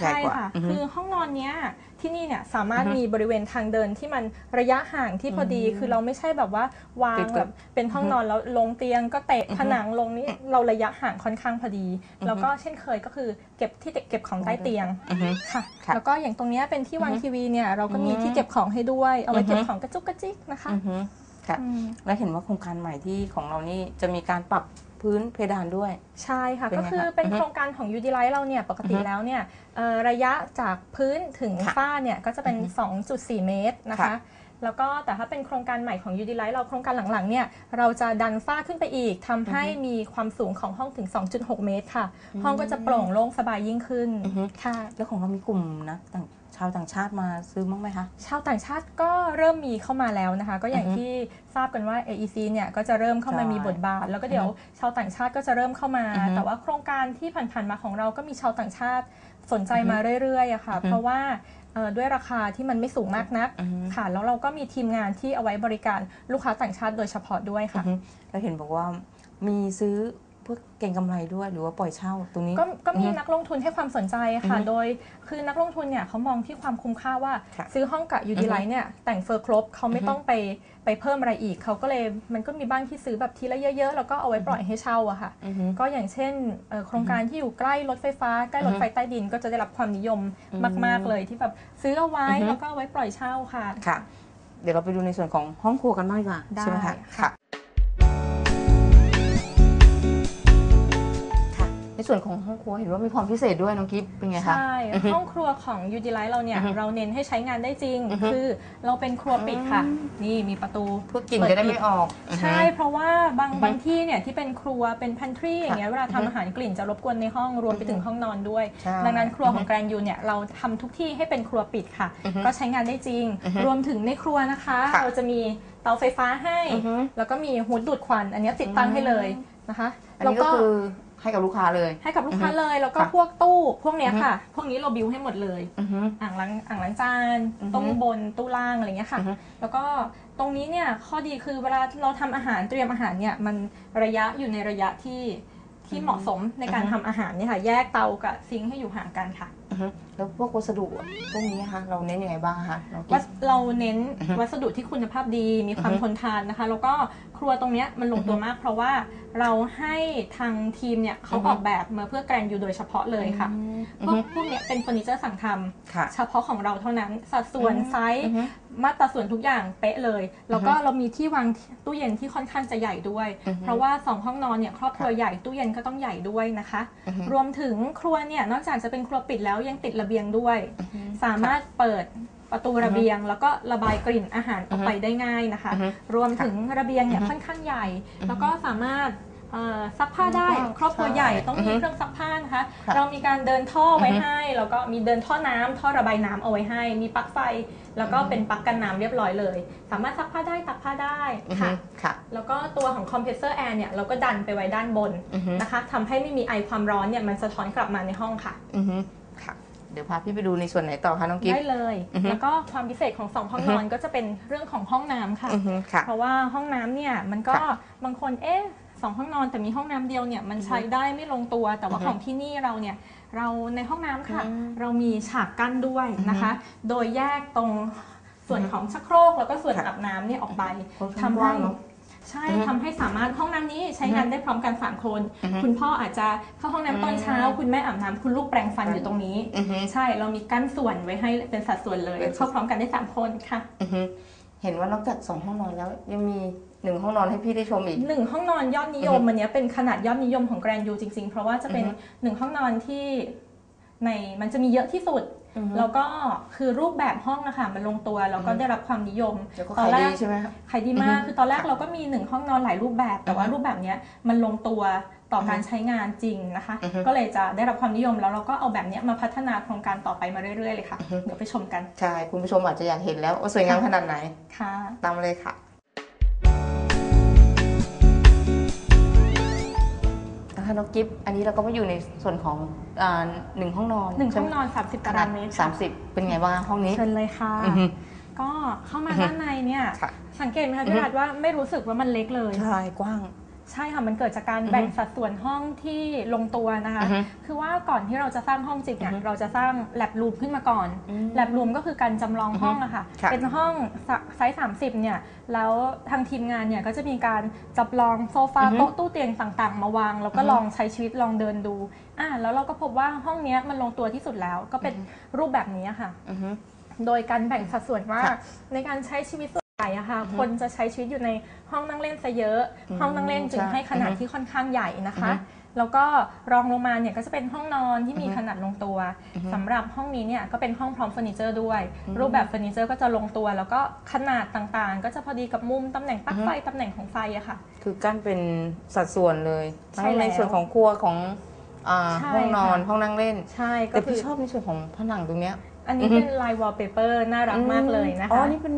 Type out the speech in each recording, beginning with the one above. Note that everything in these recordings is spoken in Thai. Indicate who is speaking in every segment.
Speaker 1: ใช่ค่ะ
Speaker 2: อือฮึ
Speaker 1: คือห้องนอนเนี้ยที่นี่เนี่ยสามารถ
Speaker 2: อือฮึ
Speaker 1: มีบริเวณทางเดินที่มันระยะห่างที่พอดี
Speaker 2: อืม
Speaker 1: คือเราไม่ใช่แบบว่าวาง
Speaker 2: ติดกับ
Speaker 1: แบบเป็นห้องนอนแล้วลงเตียงก็เตะ
Speaker 2: อือฮึ
Speaker 1: ผนังลงนี้เราระยะห่างค่อนข้างพอดี
Speaker 2: อือฮึ
Speaker 1: แล้วก็เช่นเคยก็คือเก็บที่เก็บของใต้เตียง
Speaker 2: อือฮึ
Speaker 1: ค่ะ
Speaker 2: ค่ะ
Speaker 1: แล้วก็อย่างตรงเนี้ยเป็นที่วาง
Speaker 2: อือฮึ
Speaker 1: ทีวีเนี่ยเราก็มี
Speaker 2: อืม
Speaker 1: ที่เก็บของให้ด้วย เอาไว้เก็บ
Speaker 2: อือฮึ
Speaker 1: ของกระจุกกระจิกนะคะ
Speaker 2: อือฮึค่ะ
Speaker 1: อืม
Speaker 2: แล้วเห็นว่าโครงการใหม่ที่ของเรานี่จะมีการปรับ พื้นเพดานด้วย
Speaker 1: ใช่ค่ะ
Speaker 2: เป็น
Speaker 1: ก็
Speaker 2: ไง
Speaker 1: คือ
Speaker 2: คะ
Speaker 1: เป็น
Speaker 2: อือฮึ
Speaker 1: โครงการของ u d i l i g h t เราเนี่ยปกติ
Speaker 2: อือฮึ
Speaker 1: แล้วเนี่ยเอ่อระยะจากพื้นถึง
Speaker 2: ค่ะ
Speaker 1: ฝ้าเนี่ยก็จะเป็น
Speaker 2: อือฮึ
Speaker 1: 2.4 เมตรนะคะ
Speaker 2: ค่ะ
Speaker 1: แล้วก็แต่ถ้าเป็นโครงการใหม่ของ u d i l i g h t เราโครงการหลังๆเนี่ยเราจะดันฝ้าขึ้นไปอีกทำให้
Speaker 2: อือฮึ
Speaker 1: มีความสูงของห้องถึง 2.6 เมตรค่ะ ห้องก็จะโปร่งโล่งสบายยิ่งขึ้น
Speaker 2: อือฮึ
Speaker 1: ค่ะ
Speaker 2: แล้วของเรามีกลุ่มนะต่างชาวต่างชาติมาซื้อบ้างไหมคะ
Speaker 1: ชาวต่างชาติก็เริ่มมีเข้ามาแล้วนะคะ ก็อย่าง
Speaker 2: อือฮึ
Speaker 1: ที่ทราบกันว่า AEC เนี่ยก็จะเริ่มเข้ามา
Speaker 2: ใช่
Speaker 1: มีบทบาท แล้วก็เดี๋ยวชาวต่างชาติก็จะเริ่มเข้ามา
Speaker 2: อือฮึ
Speaker 1: แต่ว่าโครงการที่ผ่านๆมาของเราก็มีชาวต่างชาติสนใจ
Speaker 2: อือฮึ
Speaker 1: มาเรื่อยๆอะค่ะ
Speaker 2: อือฮึ
Speaker 1: เพราะว่าเอ่อด้วยราคาที่มันไม่สูงมากนัก
Speaker 2: อือฮึ
Speaker 1: ค่ะแล้วเราก็มีทีมงานที่เอาไว้บริการลูกค้าต่างชาติโดยเฉพาะด้วย
Speaker 2: อื
Speaker 1: ค่ะ
Speaker 2: อฮึแล้วเห็นบอกว่ามีซื้อ เพื่อเก่งกำไรด้วยหรือว่าปล่อยเช่าตรงนี้
Speaker 1: ก็ก็มี
Speaker 2: อือฮึ
Speaker 1: นักลงทุนให้ความสนใจอะค่ะ
Speaker 2: อือฮึ
Speaker 1: โดยคือนักลงทุนเนี่ยเขามองที่ความคุ้มค่าว่า
Speaker 2: ค่ะ
Speaker 1: ซื้อห้องกับยูดีไลท์เนี่ยแต่งเฟอร์ครบเขาไม่
Speaker 2: อือฮึ
Speaker 1: ต้องไปไปเพิ่มอะไรอีก เขาก็เลยมันก็มีบ้างที่ซื้อแบบทีละเยอะๆ แล้วก็เอาไว้ปล่อยให้เช่าอะค่ะ
Speaker 2: อือฮึ
Speaker 1: ก็อย่างเช่นเอ่อโครงการที่อยู่ใกล้รถไฟฟ้า ใกล้รถไฟใต้ดินก็จะได้รับความนิยม
Speaker 2: อืม
Speaker 1: มาก ๆเลยที่แบบซื้อเอาไว้
Speaker 2: อือฮึ
Speaker 1: แล้วก็เอาไว้ปล่อยเช่าค่ะ
Speaker 2: ค่ะ เดี๋ยวเราไปดูในส่วนของห้องครัวกันบ้างดีกว่า
Speaker 1: ได้
Speaker 2: ใช่ไหมคะ
Speaker 1: ค่ะ
Speaker 2: ในส่วนของห้องครัวเห็นว่ามีความพิเศษด้วยน้องกิฟเป็นไงคะ
Speaker 1: ใช่
Speaker 2: อือฮึ
Speaker 1: ห้องครัวของยูดีไลท์เราเนี่ย
Speaker 2: อือฮึ
Speaker 1: เราเน้นให้ใช้งานได้จริง
Speaker 2: อือฮึ
Speaker 1: คือเราเป็นครัวปิดค่ะ
Speaker 2: อืม
Speaker 1: นี่มีประตู
Speaker 2: เพื่อกลิ่นจะได้ไม่ออก
Speaker 1: ใช่ เพราะว่าบาง
Speaker 2: อือฮึ
Speaker 1: บางที่เนี่ยที่เป็นครัวเป็นพันทรีอย่างเงี้ยเวลา
Speaker 2: อือ
Speaker 1: ทำ
Speaker 2: ฮึ
Speaker 1: อาหารกลิ่นจะรบกวนในห้องรวมไปถึงห้องนอนด้วย
Speaker 2: ใช่
Speaker 1: ดังนั้นครัวของ
Speaker 2: อือฮึ
Speaker 1: แกรนยูเนี่ยเราทำทุกที่ให้เป็นครัวปิดค่ะ
Speaker 2: อือฮึ
Speaker 1: ก็ใช้งานได้จริง
Speaker 2: อือฮึ
Speaker 1: รวมถึงในครัวนะคะ
Speaker 2: ค่ะ
Speaker 1: เราจะมีเตาไฟฟ้าให้
Speaker 2: อือฮึ
Speaker 1: แล้วก็มีฮูดดูดควัน อันเนี้ยติดตั้งให้เลยนะคะ
Speaker 2: อัน
Speaker 1: แล้ว
Speaker 2: นี้ก็
Speaker 1: ก็
Speaker 2: คือ ให้กับลูกค้าเลย
Speaker 1: ให้กับลูกค้า
Speaker 2: อือฮึ
Speaker 1: เลย แล้วก็
Speaker 2: ค่ะ
Speaker 1: พวกตู้พวกเนี้ย
Speaker 2: อือฮึ
Speaker 1: ค่ะ พวกนี้เราบิวให้หมดเลย
Speaker 2: อือฮึ
Speaker 1: อ่างล้างอ่างล้างจาน
Speaker 2: อือฮึ
Speaker 1: ตู้บนตู้ล่างอะไรเงี้ยค่ะ
Speaker 2: อือฮึ
Speaker 1: แล้วก็ตรงนี้เนี่ยข้อดีคือเวลาเราทำอาหารเตรียมอาหารเนี่ยมันระยะอยู่ในระยะที่ ที่เหมาะสมในการ
Speaker 2: อือฮึ
Speaker 1: ทำอาหารเนี่ยค่ะ แยกเตากับซิงค์ให้อยู่ห่างกันค่ะ
Speaker 2: อือฮึแล้วพวกวัสดุอะพวกนี้นะคะเราเน้นยังไงบ้างคะน้องกิ
Speaker 1: วั
Speaker 2: ฟ
Speaker 1: สเราเน้น
Speaker 2: อือฮึ
Speaker 1: วัสดุที่คุณภาพดีมีความ
Speaker 2: อือฮึ
Speaker 1: ทนทานนะคะ แล้วก็ครัวตรงเนี้ยมันลงตัวมาก เพราะว่าเราให้ทางทีมเนี่ยเขา
Speaker 2: อือฮึ
Speaker 1: ออกแบบมาเพื่อแกรนยูโดยเฉพาะเลยค่ะ
Speaker 2: อื
Speaker 1: พวก
Speaker 2: อฮึ
Speaker 1: พวกเนี้ยเป็นเฟอร์นิเจอร์สั่งทำ
Speaker 2: ค่ะ
Speaker 1: เฉพาะของเราเท่านั้นสัดส่วน
Speaker 2: อืม
Speaker 1: ไซส์
Speaker 2: อือฮึ
Speaker 1: มาตราส่วนทุกอย่างเป๊ะเลย แล้วก็
Speaker 2: อือฮึ
Speaker 1: เรามีที่วางตู้เย็นที่ค่อนข้างจะใหญ่ด้วย
Speaker 2: อือฮึ
Speaker 1: เพราะว่าสองห้องนอนเนี่ยครอบครัวใหญ่ตู้เย็นก็ต้องใหญ่ด้วยนะคะ
Speaker 2: อือฮึ
Speaker 1: รวมถึงครัวเนี่ยนอกจากจะเป็นครัวปิดแล้วยังติดระเบียงด้วย
Speaker 2: อือฮึ
Speaker 1: สามารถเปิดประตูระเบียง แล้วก็ระบายกลิ่นอาหารออก
Speaker 2: อือฮึ
Speaker 1: ไปได้ง่ายนะคะ
Speaker 2: อือฮึ
Speaker 1: รวมถึงระเบียงเนี่ย
Speaker 2: อือฮึ
Speaker 1: ค่อนข้างใหญ่
Speaker 2: อือฮึ
Speaker 1: แล้วก็สามารถเอ่อ ซักผ้าได้
Speaker 2: อือฮึ
Speaker 1: ครอบครัวใหญ่ต้อง
Speaker 2: อือฮึ
Speaker 1: มีเครื่องซักผ้านะคะ
Speaker 2: ค่ะ
Speaker 1: เรามีการเดินท่อไว้
Speaker 2: อือฮึ
Speaker 1: ให้ แล้วก็มีเดินท่อน้ำท่อระบายน้ำเอาไว้ให้ มีปลั๊กไฟ แล้วก็เป็นปลั๊กกันน้ำเรียบร้อยเลย สามารถซักผ้าได้ตักผ้าได้
Speaker 2: อือฮึ
Speaker 1: ค่ะ
Speaker 2: ค่ะ
Speaker 1: แล้วก็ตัวของคอมเพรสเซอร์แอร์เนี่ยเราก็ดันไปไว้ด้านบน
Speaker 2: อือฮึ
Speaker 1: นะคะทำให้ไม่มีไอความร้อนเนี่ยมันสะท้อนกลับมาในห้องค่ะ
Speaker 2: อือฮึค่ะเดี๋ยวพาพี่ไปดูในส่วนไหนต่อคะน้องกิฟ
Speaker 1: ได้เลย
Speaker 2: อือฮึ
Speaker 1: แล้วก็ความพิเศษของสองห้องนอนก็จะเป็นเรื่องของห้องน้ำค่ะ
Speaker 2: อือฮึค่ะ
Speaker 1: เพราะว่าห้องน้ำเนี่ยมันก็
Speaker 2: ค่ะ
Speaker 1: บางคนเอ๊ะ สองห้องนอนแต่มีห้องน้ำเดียวเนี่ยมันใช้ได้ไม่ลงตัว แต่ว่า
Speaker 2: อือฮึ
Speaker 1: ของที่นี่เราเนี่ยเราในห้องน้ำค่ะ
Speaker 2: อืม
Speaker 1: เรามีฉากกั้นด้วยนะคะ โดยแยกตรงส่วนของชักโครกแล้วก็ส่วน
Speaker 2: ค่ะ
Speaker 1: อาบน้ำเนี่ยออกไป
Speaker 2: ค่อนข้าง
Speaker 1: ทำ
Speaker 2: ก
Speaker 1: ให้
Speaker 2: ว้างเนอะ
Speaker 1: ใช่
Speaker 2: อือฮึ
Speaker 1: ทำให้สามารถห้องน้ำนี้ใช้งานได้พร้อมกันสามคน
Speaker 2: อือฮึ
Speaker 1: คุณพ่ออาจจะเข้าห้องน้ำตอนเช้า
Speaker 2: อืม
Speaker 1: คุณแม่อาบน้ำคุณลูกแปรงฟันอยู่ตรงนี้
Speaker 2: อือฮึ
Speaker 1: ใช่เรามีกั้นส่วนไว้ให้เป็นสัดส่วนเลย
Speaker 2: เป็นสัด
Speaker 1: เข้าพร้อมกันได้สามคนค่ะ
Speaker 2: อือฮึเห็นว่านอกจากสองห้องนอนแล้วยังมี หนึ่งห้องนอนให้พี่ได้ชมอีก
Speaker 1: หนึ่งห้องนอนยอดนิยม
Speaker 2: อือฮึ
Speaker 1: อันเนี้ยเป็นขนาดยอดนิยมของแกรนยูจริง ๆ เพราะว่าจะเป็น
Speaker 2: อือฮึ
Speaker 1: หนึ่งห้องนอนที่ในมันจะมีเยอะที่สุด
Speaker 2: อือฮึ
Speaker 1: แล้วก็คือรูปแบบห้องนะคะมันลงตัวแล้วก็
Speaker 2: อือฮึ
Speaker 1: ได้รับความนิยม
Speaker 2: แล้วก็
Speaker 1: ตอ
Speaker 2: ขานย
Speaker 1: แร
Speaker 2: ดี
Speaker 1: ก
Speaker 2: ใช่ไหมคะ
Speaker 1: ขายดีมาก
Speaker 2: อือฮึ
Speaker 1: คือตอนแรก
Speaker 2: ค่ะ
Speaker 1: เราก็มีหนึ่งห้องนอนหลายรูปแบบ แต่ว่า
Speaker 2: อือฮึ
Speaker 1: รูปแบบเนี้ยมันลงตัวต่ออ
Speaker 2: อฮึ
Speaker 1: การใช้งานจริงนะคะ
Speaker 2: อือฮึ
Speaker 1: ก็เลยจะได้รับความนิยมแล้วเราก็เอาแบบเนี้ยมาพัฒนาโครงการต่อไปมาเรื่อยๆเลยค่ะ
Speaker 2: อือฮึ
Speaker 1: เดี๋ยวไปชมกัน
Speaker 2: ใช่ คุณผู้ชมอาจจะอยากเห็นแล้วว่าสวยงามขนาดไหน
Speaker 1: ค่ะ
Speaker 2: ตามมาเลยค่ะ คะน้องกิฟต์อันนี้เราก็มาอยู่ในส่วนของอ่าหนึ่งห้องนอน
Speaker 1: หนึ่งห้อง
Speaker 2: ใช่ไน
Speaker 1: อน 30
Speaker 2: ข
Speaker 1: ตา
Speaker 2: นา
Speaker 1: รา
Speaker 2: ด
Speaker 1: งเมตร
Speaker 2: สามสิบเป็นไงบ้างห้องนี้
Speaker 1: เชิญเลยค่ะ
Speaker 2: อือฮึ
Speaker 1: ก็เข้ามา
Speaker 2: อือฮึ
Speaker 1: ด้านในเนี่ย
Speaker 2: ค่ะ
Speaker 1: สังเกตไหมคะ
Speaker 2: อือฮึ
Speaker 1: พี่รัฐว่าไม่รู้สึกว่ามันเล็กเลย
Speaker 2: ใช่กว้าง
Speaker 1: ใช่ค่ะมันเกิดจากการ
Speaker 2: อือฮึ
Speaker 1: แบ่งสัดส่วนห้องที่ลงตัวนะคะ
Speaker 2: อือฮึ
Speaker 1: คือว่าก่อนที่เราจะสร้างห้องจริงเนี่ย
Speaker 2: อือฮึ
Speaker 1: เราจะสร้างแลบรูมขึ้นมาก่อน
Speaker 2: อืม
Speaker 1: แลบรูมก็คือการจำลองห้องอะค่ะ
Speaker 2: ค่ะ
Speaker 1: เป็นห้องไซส์30เนี่ยแล้วทางทีมงานเนี่ยก็จะมีการจำลองโซฟา
Speaker 2: อือฮึ
Speaker 1: โต๊ะตู้เตียงต่างๆ มาวาง แล้วก็
Speaker 2: อือฮึ
Speaker 1: ลองใช้ชีวิตลองเดินดูอ่าแล้วเราก็พบว่าห้องเนี้ยมันลงตัวที่สุดแล้วก็เป็นรูปแบบนี้อะค่ะ
Speaker 2: อือฮึ
Speaker 1: โดยการแบ่งสัดส่วนว่า
Speaker 2: ค่ะ
Speaker 1: ในการใช้ชีวิต ส่วนใหญ่อะค่ะ
Speaker 2: อือฮึ
Speaker 1: คนจะใช้ชีวิตอยู่ในห้องนั่งเล่นซะเยอะ
Speaker 2: อืม
Speaker 1: ห้องนั่งเล่นจึง
Speaker 2: ใช่
Speaker 1: ให้ขนาด
Speaker 2: อือฮึ
Speaker 1: ที่ค่อนข้างใหญ่นะคะ
Speaker 2: อือฮึ
Speaker 1: แล้วก็รองลงมาเนี่ยก็จะเป็นห้องนอนที่มี
Speaker 2: อือฮึ
Speaker 1: ขนาดลงตัว
Speaker 2: อือฮึ
Speaker 1: สำหรับห้องนี้เนี่ยก็เป็นห้องพร้อมเฟอร์นิเจอร์ด้วย
Speaker 2: อืม
Speaker 1: รูปแบบเฟอร์นิเจอร์ก็จะลงตัว แล้วก็ขนาดต่างๆ ก็จะพอดีกับมุมตำแหน่งปลั๊ก
Speaker 2: อือฮึ
Speaker 1: ไฟตำแหน่งของไฟอะค่ะ
Speaker 2: คือกั้นเป็นสัดส่วนเลย
Speaker 1: ใช่
Speaker 2: ทั้งใน
Speaker 1: แล้ว
Speaker 2: ส่วนของครัวของอ่า
Speaker 1: ใช่
Speaker 2: ห้องนอน
Speaker 1: ค่ะ
Speaker 2: ห้องนั่งเล่น
Speaker 1: ใช่ก็
Speaker 2: แต่
Speaker 1: คื
Speaker 2: พี่
Speaker 1: อ
Speaker 2: ชอบในส่วนของผนังตรงเนี้ย
Speaker 1: อันนี้
Speaker 2: อือฮึ
Speaker 1: เป็นลายวอลเปเปอร์น่ารักมากเลยนะคะ
Speaker 2: อ๋อนี่เป็น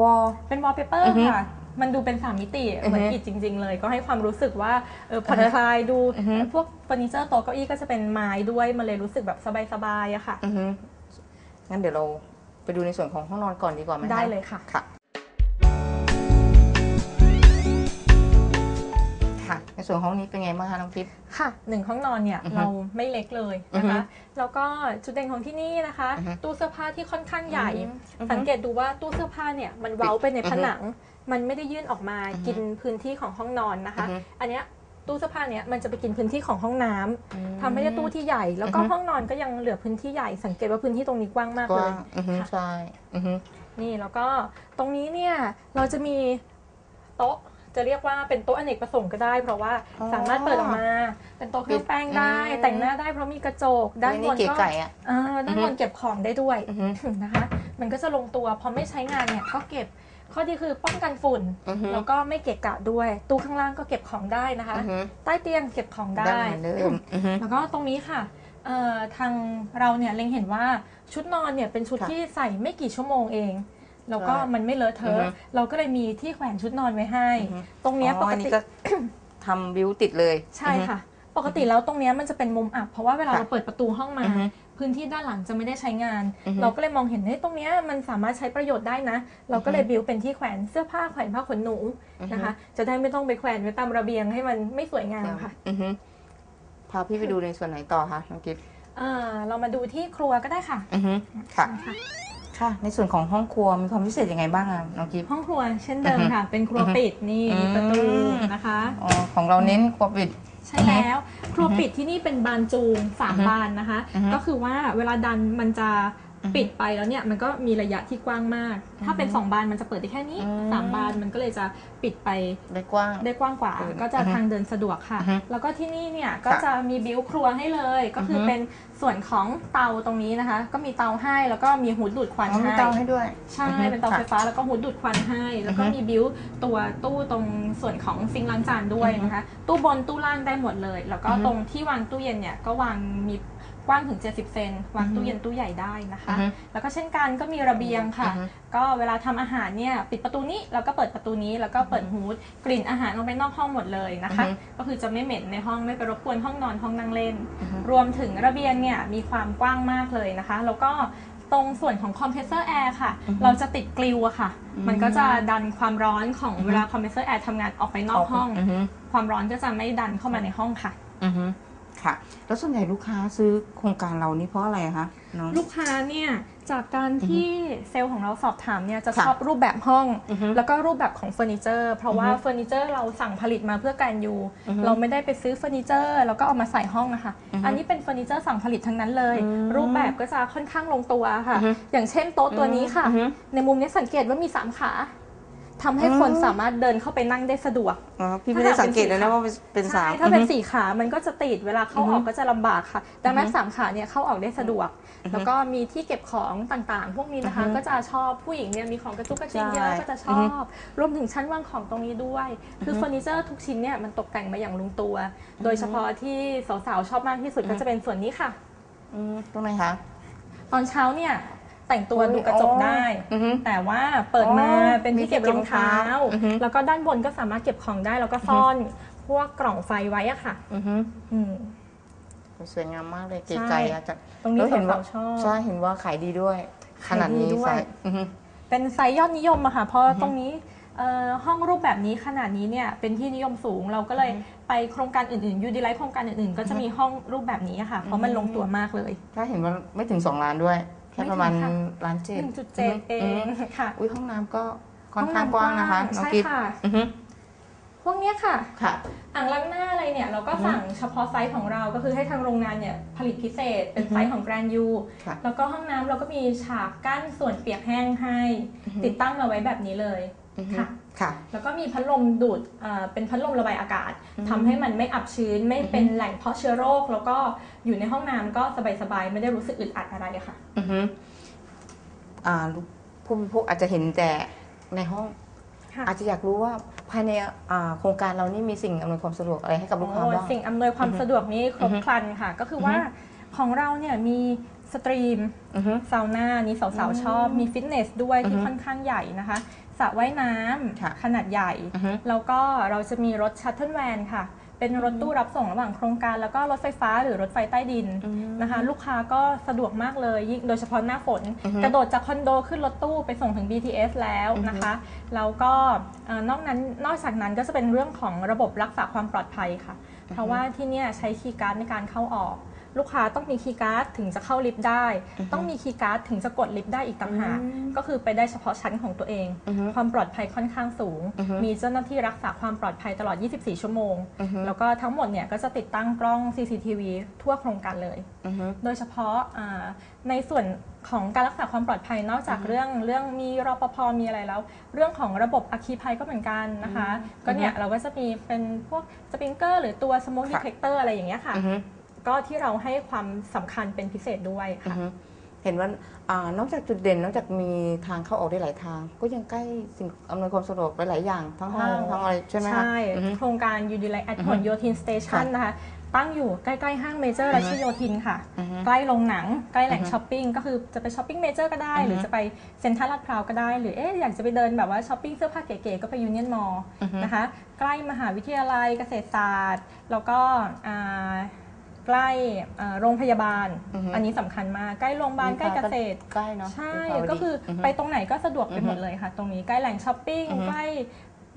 Speaker 2: วอล
Speaker 1: เป็นวอลเปเปอร์
Speaker 2: อือฮึ
Speaker 1: ค่ะ มันดูเป็นสามมิติเหมือน
Speaker 2: อือฮึ
Speaker 1: อิฐจริง ๆ เลย ก็ให้ความรู้สึกว่าเออผ่อนคลายดู
Speaker 2: อือฮึ
Speaker 1: พวกเฟอร์นิเจอร์โต๊ะเก้าอี้ก็จะเป็นไม้ด้วยมันเลยรู้สึกแบบสบายๆอะค่ะ
Speaker 2: อือฮึงั้นเดี๋ยวเราไปดูในส่วนของห้องนอนก่อนดีกว่าไหมคะ
Speaker 1: ได้เลยค่ะ
Speaker 2: ค่ะ ส่วนห้องนี้เป็นไงบ้างคะน้องกิ๊บ
Speaker 1: ค่ะหนึ่งห้องนอนเนี่ย
Speaker 2: อือฮึ
Speaker 1: เราไม่เล็กเลยนะ
Speaker 2: อือฮึ
Speaker 1: คะแล้วก็จุดเด่นของที่นี่นะคะ
Speaker 2: อือฮึ
Speaker 1: ตู้เสื้อผ้าที่ค่อนข้างใหญ่
Speaker 2: อือฮึ
Speaker 1: สังเกตดูว่าตู้เสื้อผ้าเนี่ยมันเว้าไปใน
Speaker 2: อือฮึ
Speaker 1: ผนัง มันไม่ได้ยื่นออกมา
Speaker 2: อือฮึ
Speaker 1: กินพื้นที่ของห้องนอนนะคะ
Speaker 2: อือฮึ
Speaker 1: อันเนี้ยตู้เสื้อผ้าเนี่ยมันจะไปกินพื้นที่ของห้องน้ำทำให้ได้ตู้ที่ใหญ่ แล้วก็
Speaker 2: อือฮึ
Speaker 1: ห้องนอนก็ยังเหลือพื้นที่ใหญ่ สังเกตว่าพื้นที่ตรงนี้กว้างมาก
Speaker 2: ก
Speaker 1: เล
Speaker 2: ว้ายงอือฮึ
Speaker 1: ค่ะ
Speaker 2: ใช่อือฮึ
Speaker 1: นี่แล้วก็ตรงนี้เนี่ยเราจะมีโต๊ะ จะเรียกว่าเป็นโต๊ะอเนกประสงค์ก็ได้ เพราะว่า
Speaker 2: อ๋อ
Speaker 1: สามารถเปิดออกมา เป็นโต๊ะเครื่องแป้งได้
Speaker 2: อืม
Speaker 1: แต่งหน้าได้เพราะมีกระจกด้านบ
Speaker 2: นี่
Speaker 1: น
Speaker 2: เก๋
Speaker 1: ก็
Speaker 2: ไก่อะ
Speaker 1: อ่าด้านบนเก็บของได้ด้วย
Speaker 2: อือฮึ
Speaker 1: นะคะ มันก็จะลงตัวพอไม่ใช้งานเนี่ยก็เก็บ ข้อดีคือป้องกันฝุ่น
Speaker 2: อือฮึ
Speaker 1: แล้วก็ไม่เกะกะด้วย ตู้ข้างล่างก็เก็บของได้นะคะ
Speaker 2: อือฮึ
Speaker 1: ใต้เตียงเก็บของ
Speaker 2: ได้
Speaker 1: ได้
Speaker 2: เหมือนเดิมอือฮึ
Speaker 1: แล้วก็ตรงนี้ค่ะเอ่อทางเราเนี่ยเล็งเห็นว่าชุดนอนเนี่ยเป็นชุด
Speaker 2: ค่ะ
Speaker 1: ที่ใส่ไม่กี่ชั่วโมงเอง แล้วก็
Speaker 2: ใช่
Speaker 1: มันไม่เลอะเท
Speaker 2: อือ
Speaker 1: อะ
Speaker 2: ฮึ
Speaker 1: เราก็เลยมีที่แขวนชุดนอนไว้ให้
Speaker 2: อือฮึ
Speaker 1: ตรงเนี้ย
Speaker 2: อ๋อ
Speaker 1: ปก
Speaker 2: อันนี้
Speaker 1: ติ
Speaker 2: ก็ ทำบิวติดเลย
Speaker 1: ใช่ค่ะ ปกติแล้วตรงเนี้ยมันจะเป็นมุมอับ เพราะว่าเวลา
Speaker 2: ค่ะ
Speaker 1: เราเปิดประตูห้องมา
Speaker 2: อือฮึ
Speaker 1: พื้นที่ด้านหลังจะไม่ได้ใช้งาน
Speaker 2: อือฮึ
Speaker 1: เราก็เลยมองเห็นว่าตรงเนี้ยมันสามารถใช้ประโยชน์ได้นะ เราก็เลยบิวเป็นที่แขวนเสื้อผ้าแขวนผ้าขนหนูนะคะ จะได้ไม่ต้องไปแขวนไว้ตามระเบียงให้มันไม่สวยงามค่ะ
Speaker 2: อือฮึพาพี่ไปดูในส่วนไหนต่อคะน้องกิ๊บ
Speaker 1: อ่าเรามาดูที่ครัวก็ได้ค่ะ
Speaker 2: อือฮึค่ะ
Speaker 1: ค่ะ
Speaker 2: ค่ะ ในส่วนของห้องครัวมีความพิเศษยังไงบ้างอะน้องกิ๊บ
Speaker 1: ห้องครัวเช่นเดิมค่ะ เป็นครัวปิดนี่
Speaker 2: อืม
Speaker 1: มีประตูนะคะ
Speaker 2: อ๋อของเราเน้นครัวปิด
Speaker 1: ใช่แล้ว ครัวปิดที่นี่เป็นบานจูงสาม
Speaker 2: อือฮึ
Speaker 1: บานนะคะ
Speaker 2: อือฮึ
Speaker 1: ก็คือว่าเวลาดันมันจะ
Speaker 2: อือฮึ
Speaker 1: ปิดไปแล้วเนี่ยมันก็มีระยะที่กว้างมาก ถ้าเป็นสองบานมันจะเปิดได้แค่นี้
Speaker 2: อืม
Speaker 1: สามบานมันก็เลยจะปิดไป
Speaker 2: ได้กว้าง
Speaker 1: ได้กว้างกว่า
Speaker 2: อืม
Speaker 1: ก็จะ
Speaker 2: อือฮึ
Speaker 1: ทางเดินสะดวกค่ะ
Speaker 2: อือฮึ
Speaker 1: แล้วก็ที่นี่เนี่ยก็
Speaker 2: ค่ะ
Speaker 1: จะมีบิวครัวให้เลย ก็คืออ
Speaker 2: อฮึ
Speaker 1: เป็นส่วนของเตาตรงนี้นะคะ ก็มีเตาให้แล้วก็มีหูดดูดควัน
Speaker 2: อ๋อมี
Speaker 1: ให้
Speaker 2: เตาให้ด้วย
Speaker 1: ใช่
Speaker 2: อือฮึ
Speaker 1: เป็นเตาไฟฟ้าแล้วก็หูดดูดควันให้ แล้วก็
Speaker 2: อือฮึ
Speaker 1: มีบิวตัวตู้ตรงส่วนของซิงค์ล้างจานด้วย
Speaker 2: อือฮึ
Speaker 1: นะคะ ตู้บนตู้ล่างได้หมดเลย แล้วก็
Speaker 2: อือฮึ
Speaker 1: ตรงที่วางตู้เย็นเนี่ยก็วางมี กว้างถึง 70 เซนวาง
Speaker 2: อือฮึ
Speaker 1: ตู้เย็นตู้ใหญ่ได้นะคะ
Speaker 2: อือฮึ
Speaker 1: แล้วก็เช่นกันก็มีระเบียงค่ะ
Speaker 2: อือฮึ
Speaker 1: ก็เวลาทำอาหารเนี่ยปิดประตูนี้แล้วก็เปิดประตูนี้แล้วก็เปิดฮูดกลิ่นอาหารออกไปนอกห้องหมดเลยนะคะ
Speaker 2: อือฮึ
Speaker 1: ก็คือจะไม่เหม็นในห้องไม่ไปรบกวนห้องนอนห้องนั่งเล่น
Speaker 2: อือฮึ
Speaker 1: รวมถึงระเบียงเนี่ยมีความกว้างมากเลยนะคะ แล้วก็ตรงส่วนของคอมเพรสเซอร์แอร์ค่ะ
Speaker 2: อือฮึ
Speaker 1: เราจะติดกลิวอะค่ะ
Speaker 2: อืม
Speaker 1: มันก็จะดันความร้อนของ
Speaker 2: อือฮึ
Speaker 1: เวลาคอมเพรสเซอร์แอร์ทำงานออกไปนอกห้อง
Speaker 2: อือฮึ
Speaker 1: ความร้อนก็จะไม่ดันเข้ามาในห้องค่ะ
Speaker 2: อือฮึ ค่ะ แล้วส่วนใหญ่ลูกค้าซื้อโครงการเรานี่เพราะอะไรคะน้อง
Speaker 1: ลูกค้าเนี่ยจากการที่เซลล์ของเราสอบถามเนี่ยจะ
Speaker 2: ค่ะ
Speaker 1: ชอบรูปแบบห้อง
Speaker 2: อือฮึ
Speaker 1: แล้วก็รูปแบบของเฟอร์นิเจอร์ เพราะว่า
Speaker 2: อือฮึ
Speaker 1: เฟอร์นิเจอร์เราสั่งผลิตมาเพื่อการอยู่
Speaker 2: อือฮึ
Speaker 1: เราไม่ได้ไปซื้อเฟอร์นิเจอร์แล้วก็เอามาใส่ห้องนะคะ
Speaker 2: อือฮึ
Speaker 1: อันนี้เป็นเฟอร์นิเจอร์สั่งผลิตทั้งนั้นเลย
Speaker 2: อืม
Speaker 1: รูปแบบก็จะค่อนข้างลงตัวค่ะ
Speaker 2: อือฮึ
Speaker 1: อย่างเช่นโต๊ะตัวนี้ค่ะ
Speaker 2: อือฮึ
Speaker 1: ในมุมนี้สังเกตว่ามีสามขา ทำให้คน
Speaker 2: อืม
Speaker 1: สามารถเดินเข้าไปนั่งได้สะดวก
Speaker 2: อ๋อพี่ไม่ได้สังเกตเลยนะว่าเป็นสาม
Speaker 1: ใช่ถ้าเป็น
Speaker 2: อือฮึ
Speaker 1: สี่ขามันก็จะติดเวลาเข้า
Speaker 2: อือ
Speaker 1: อ
Speaker 2: ฮึ
Speaker 1: อกก็จะลำบากค่ะ ดังนั้น
Speaker 2: อือฮึ
Speaker 1: สามขาเนี่ยเข้าออกได้สะดวก
Speaker 2: อือฮึ
Speaker 1: แล้วก็มีที่เก็บของต่างๆ พวกนี้นะคะ
Speaker 2: อือฮึ
Speaker 1: ก็จะชอบผู้หญิงเนี่ยมีของกระจุกกระจิกเย
Speaker 2: ใช่
Speaker 1: อะก็จะช
Speaker 2: อื
Speaker 1: อ
Speaker 2: อฮึ
Speaker 1: บรวมถึงชั้นวางของตรงนี้ด้วย คือ
Speaker 2: อฮึ
Speaker 1: เฟอร์นิเจอร์ทุกชิ้นเนี่ยมันตกแต่งมาอย่างลงตัว โดยเฉพาะที่สาวๆชอบมากที่สุดก็จะเป็นส่วนนี้ค่ะ
Speaker 2: อืมตรงไหนคะ
Speaker 1: ตอนเช้าเนี่ย แต่งตัว
Speaker 2: โอ้ย
Speaker 1: ดูกระจก
Speaker 2: อ๋อ
Speaker 1: ได้
Speaker 2: อือฮึ
Speaker 1: แต่ว่าเปิดมา
Speaker 2: อ๋อ
Speaker 1: เป็นที่เก็บรองเท้า
Speaker 2: มีที่เก็บรองเท้าอือฮึ
Speaker 1: แล้วก็ด้านบนก็สามารถเก็บของได้ แล้วก็ซ่อนพวกกล่องไฟไว้อะค่ะ
Speaker 2: อือฮึ
Speaker 1: อืม
Speaker 2: สวยงามมากเลยเก๋
Speaker 1: ใช่
Speaker 2: ไก่อะจะ
Speaker 1: ตรงนี้
Speaker 2: แล้วเห็นว่า
Speaker 1: สาวๆชอบ
Speaker 2: ใช่เห็นว่าขายดีด้วยข
Speaker 1: ขายดี
Speaker 2: นาดนี้
Speaker 1: ด้วย
Speaker 2: ไซส์อือฮึ
Speaker 1: เป็นไซส์ยอดนิยมอะค่ะ เพราะ
Speaker 2: อือฮึ
Speaker 1: ตรงนี้เอ่อห้องรูปแบบนี้ขนาดนี้เนี่ยเป็นที่นิยมสูง เราก็เลยไปโครงการอื่นๆยูดีไลท์โครงการอื่นๆ ก็จะมีห้องรูปแบบนี้อะค่ะ เพราะมันลงตัวมากเลย
Speaker 2: ถ้าเห็นว่าไม่ถึง2ล้านด้วยแค่ประมาณ
Speaker 1: ไม่ถึงค่ะ
Speaker 2: ล้านเจ็ด
Speaker 1: 1.7เองค่ะ
Speaker 2: อุ้ยห้องน้ำก็ค่อนข้างกว้างนะคะน้อง
Speaker 1: ใช่
Speaker 2: กิ๊ฟ
Speaker 1: ค่ะ
Speaker 2: อือฮึ
Speaker 1: พวกเนี้ยค่ะ
Speaker 2: ค่ะ
Speaker 1: อ่างล้างหน้าอะไรเนี่ยเราก็สั่งเฉพาะไซส์ของเราก็คือให้ทางโรงงานเนี่ยผลิตพิเศษเป็นไซส์ของแกรนยู
Speaker 2: ค่ะ
Speaker 1: แล้วก็ห้องน้ำเราก็มีฉากกั้นส่วนเปียกแห้งให้
Speaker 2: อือฮึ
Speaker 1: ติดตั้งมาไว้แบบนี้เลย
Speaker 2: อือฮึ
Speaker 1: ค่ะ
Speaker 2: ค่ะ
Speaker 1: แล้วก็มีพัดลมดูดเอ่อเป็นพัดลมระบายอากาศ
Speaker 2: อืม
Speaker 1: ทำให้มันไม่อับชื้น ไม่
Speaker 2: อือฮึ
Speaker 1: เป็นแหล่งเพาะเชื้อโรค แล้วก็อยู่ในห้องน้ำก็สบายๆ ไม่ได้รู้สึกอึดอัดอะไรอะค่ะ
Speaker 2: อือฮึอ่าผู้บริโภคอาจจะเห็นแต่ในห้อง
Speaker 1: ค่ะ
Speaker 2: อาจจะอยากรู้ว่าภายในอ่าโครงการเรานี่มีสิ่งอำนวยความสะดวกอะไรให้กับลูกค้า
Speaker 1: โอ้
Speaker 2: บ้าง
Speaker 1: สิ่งอำนวยความ
Speaker 2: อือฮึ
Speaker 1: สะดวกนี้ครบ
Speaker 2: อือฮึ
Speaker 1: ครันค่ะ ก็คือว่า
Speaker 2: อือฮึ
Speaker 1: ของเราเนี่ยมีสตรีม
Speaker 2: อือฮึ
Speaker 1: ซาวน่านี่สาว
Speaker 2: อืม
Speaker 1: ๆชอบ มีฟิตเนสด้วยที่
Speaker 2: อือฮึ
Speaker 1: ค่อนข้างใหญ่นะคะ สระว่ายน้
Speaker 2: ค่ะำ
Speaker 1: ขนาดใหญ่
Speaker 2: อือฮึ
Speaker 1: แล้วก็เราจะมีรถชัตเทิลแวนค่ะ เป็นรถตู้รับส่งระหว่างโครงการ แล้วก็รถไฟฟ้าหรือรถไฟใต้ดิน
Speaker 2: อืม
Speaker 1: นะคะ ลูกค้าก็สะดวกมากเลยยิ่งโดยเฉพาะหน้าฝน
Speaker 2: อือฮึ
Speaker 1: กระโดดจากคอนโดขึ้นรถตู้ไปส่งถึง BTS แล้วนะคะ แล้วก็เอ่อนอกนั้นนอกจากนั้นก็จะเป็นเรื่องของระบบรักษาความปลอดภัยค่ะ เพราะว่าที่เนี่ยใช้คีย์การ์ดในการเข้าออก ลูกค้าต้องมีคีย์การ์ดถึงจะเข้าลิฟต์ได้
Speaker 2: อือฮึ
Speaker 1: ต้องมีคีย์การ์ดถึงจะกดลิฟต์ได้อีกต่างหาก
Speaker 2: อืม
Speaker 1: ก็คือไปได้เฉพาะชั้นของตัวเอง
Speaker 2: อือฮึ
Speaker 1: ความปลอดภัยค่อนข้างสูง
Speaker 2: อือฮึ
Speaker 1: มีเจ้าหน้าที่รักษาความปลอดภัยตลอด 24 ชั่วโมง
Speaker 2: อือฮึ
Speaker 1: แล้วก็ทั้งหมดเนี่ยก็จะติดตั้งกล้อง CCTV ทั่วโครงการเลย
Speaker 2: อือฮึ
Speaker 1: โดยเฉพาะอ่าในส่วนของการรักษาความปลอดภัยนอกจากเรื่องเรื่องมีรปภมีอะไรแล้ว เรื่องของระบบอัคคีภัยก็เหมือนกันนะคะ
Speaker 2: อืม
Speaker 1: ก็เนี่ยเราก็จะมีเป็นพวกสปริงเกอร์หรือตัว smoke
Speaker 2: ค่ะ
Speaker 1: detector อะไรอย่างเงี้ยค่ะ
Speaker 2: อือฮึ
Speaker 1: ก็ที่เราให้ความสำคัญเป็นพิเศษด้วย
Speaker 2: อือ
Speaker 1: ค่ะ
Speaker 2: ฮึเห็นว่าอานอกจากจุดเด่นนอกจากมีทางเข้าออกได้หลายทาง ก็ยังใกล้สิ่งอำนวยความสะดวกหลายๆอย่างทั้งห้าง
Speaker 1: อ๋อ
Speaker 2: ทั้งอะไรใช่ไหมคะ
Speaker 1: ใช่
Speaker 2: อือฮึ
Speaker 1: โครงการ u d i l i g h t at
Speaker 2: อือ
Speaker 1: ผ
Speaker 2: ฮึ
Speaker 1: ลโยธินสเตชัน
Speaker 2: ค่ะ
Speaker 1: นะคะ ตั้งอยู่ใกล้ๆห้างเมเจอร์
Speaker 2: อื
Speaker 1: รั
Speaker 2: อฮึ
Speaker 1: ชโยธินค่ะ
Speaker 2: อือฮึ
Speaker 1: ใกล้โรงหนัง ใกล้แหล่ง
Speaker 2: อือฮึ
Speaker 1: ช้อปปิ้ง ก็คือจะไปช้อปปิ้งเมเจอร์ก็ได้
Speaker 2: อือฮึ
Speaker 1: หรือจะไปเซ็นทรัลลาดพร้าวก็ได้ หรือเอ๊ะอยากจะไปเดินแบบว่าช้อปปิ้งเสื้อผ้าเก๋ๆก็ไปยูเนียนมอลล์
Speaker 2: อือฮึ
Speaker 1: นะคะ ใกล้มหาวิทยาลัยเกษตรศาสตร์ แล้วก็อ่า ใกล้อ่าโรงพยาบาล
Speaker 2: อือฮึ
Speaker 1: อันนี้สำคัญมากใกล้โรงพยาบาลใกล้เกษตร
Speaker 2: ใกล้เนาะ
Speaker 1: ใช่
Speaker 2: วิภาวดี
Speaker 1: ก็คืออ
Speaker 2: ฮึ
Speaker 1: ไปตรงไหนก็สะดวกไป
Speaker 2: อือฮึ
Speaker 1: หมดเลยค่ะ ตรงนี้ใกล้แหล่งช้อปปิ้ง
Speaker 2: อือฮึ
Speaker 1: ใกล้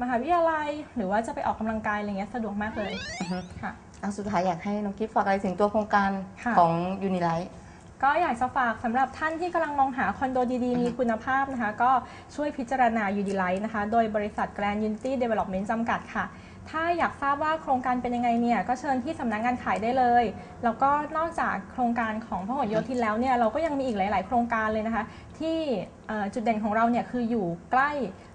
Speaker 1: มหาวิทยาลัย หรือว่าจะไปออกกำลังกายอะไรเงี้ยสะดวกมากเลย
Speaker 2: อือฮึ
Speaker 1: ค่ะ
Speaker 2: อะสุดท้ายอยากให้น้องกิฟฝากอะไรถึงตัวโครงการ
Speaker 1: ค่ะ
Speaker 2: ของยูนิไลท์
Speaker 1: ก็อยากจะฝากสำหรับท่านที่กำลังมองหาคอนโดดีๆ มีคุณภาพนะคะ ก็ช่วยพิจารณายูดีไลท์นะคะ โดยบริษัท Grand Unity Development จำกัดค่ะ ถ้าอยากทราบว่าโครงการเป็นยังไงเนี่ยก็เชิญที่สำนักงานขายได้เลย แล้วก็นอกจากโครงการของพหลโยธินแล้วเนี่ยเราก็ยังมีอีกหลาย ๆ โครงการเลยนะคะ ที่ จุดเด่นของเราเนี่ยคืออยู่ใกล้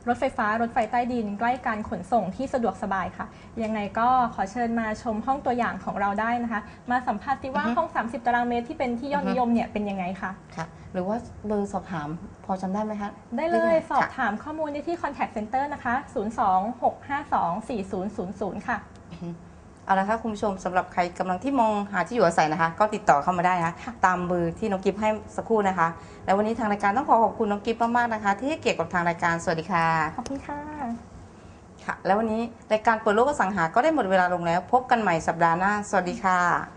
Speaker 1: รถไฟฟ้ารถไฟใต้ดิน ใกล้การขนส่งที่สะดวกสบายค่ะ ยังไงก็ขอเชิญมาชมห้องตัวอย่างของเราได้นะคะ มาสัมผัสสิว่า
Speaker 2: อือฮึ
Speaker 1: ห้อง 30 ตารางเมตรที่เป็นที่ยอด
Speaker 2: อือฮึ
Speaker 1: นิยมเนี่ยเป็นยังไงคะ
Speaker 2: ค่ะหรือว่าเบอร์สอบถามพอจำได้ไหมคะ
Speaker 1: ได้เลย
Speaker 2: ค่ะ
Speaker 1: สอบถามข้อมูลได้ที่ contact center นะคะ 026524000 ค่ะ
Speaker 2: เอาละค่ะคุณผู้ชมสำหรับใครกำลังที่มองหาที่อยู่อาศัยนะคะ ก็ติดต่อเข้ามาได้นะคะ
Speaker 1: ค่ะ
Speaker 2: ตามเบอร์ที่น้องกิฟให้สักครู่นะคะ แล้ววันนี้ทางรายการต้องขอขอบคุณน้องกิฟมากๆนะคะ ที่ให้เกียรติกับทางรายการสวัสดีค่ะ
Speaker 1: ขอบคุณค่ะ
Speaker 2: ค่ะ แล้ววันนี้รายการเปิดโลกอสังหาก็ได้หมดเวลาลงแล้ว พบกันใหม่สัปดาห์หน้า สวัสดีค่ะ